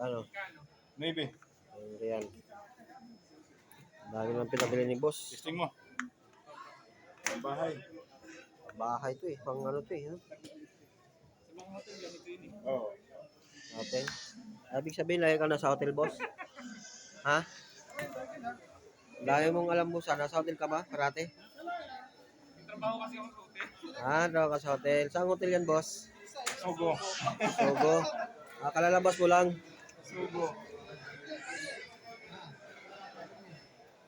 Ano? Maybe. Ang real. Dami naman pinabili ni boss. Testing mo. Ang bahay. Bahay to eh. Pang ano to eh. Ha? Oo. Hotel. Ibig sabihin, lagi ka na sa hotel, boss? Ha? Dami mong alam mo sa nasa hotel ka ba? Parate? Trabaho kasi ako sa hotel. Ah, daw ka sa hotel. Saan hotel yan, boss? Sugo. Sogo. Ah, kalalabas mo lang. Sugo.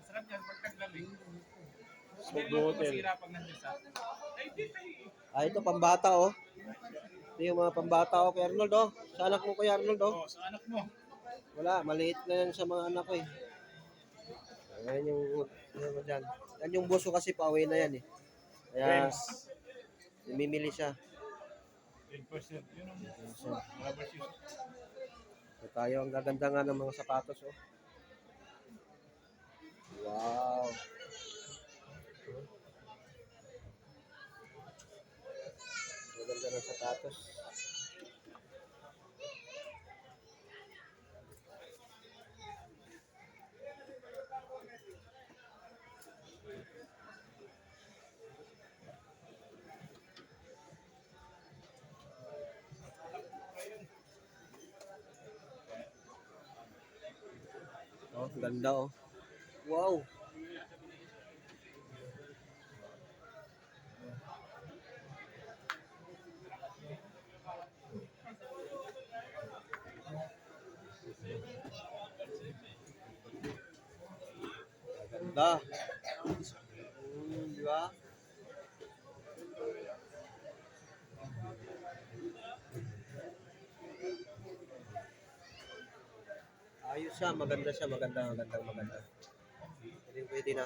Sarap yan pag taglamig. Sugo Hotel. Masira pag nandiyan sa... Ah, ito, pambata, oh. Ito yung mga pambata, oh, kay Arnold, oh. Sa anak mo, kay Arnold, oh. Oh, sa anak mo. Wala, maliit na yan sa mga anak ko, eh. Ayan yung, ano dyan. Yan yung buso kasi pauwi na yan, eh. Kaya, namimili siya. 10%. Yun ang so tayo, ang gaganda nga ng mga sapatos, oh. Wow. Maganda ng sapatos. Oh, ganda oh. Wow. Ganda. Hmm, di ba? Ayos siya, maganda siya, maganda, maganda, maganda. Pwede, pwede na.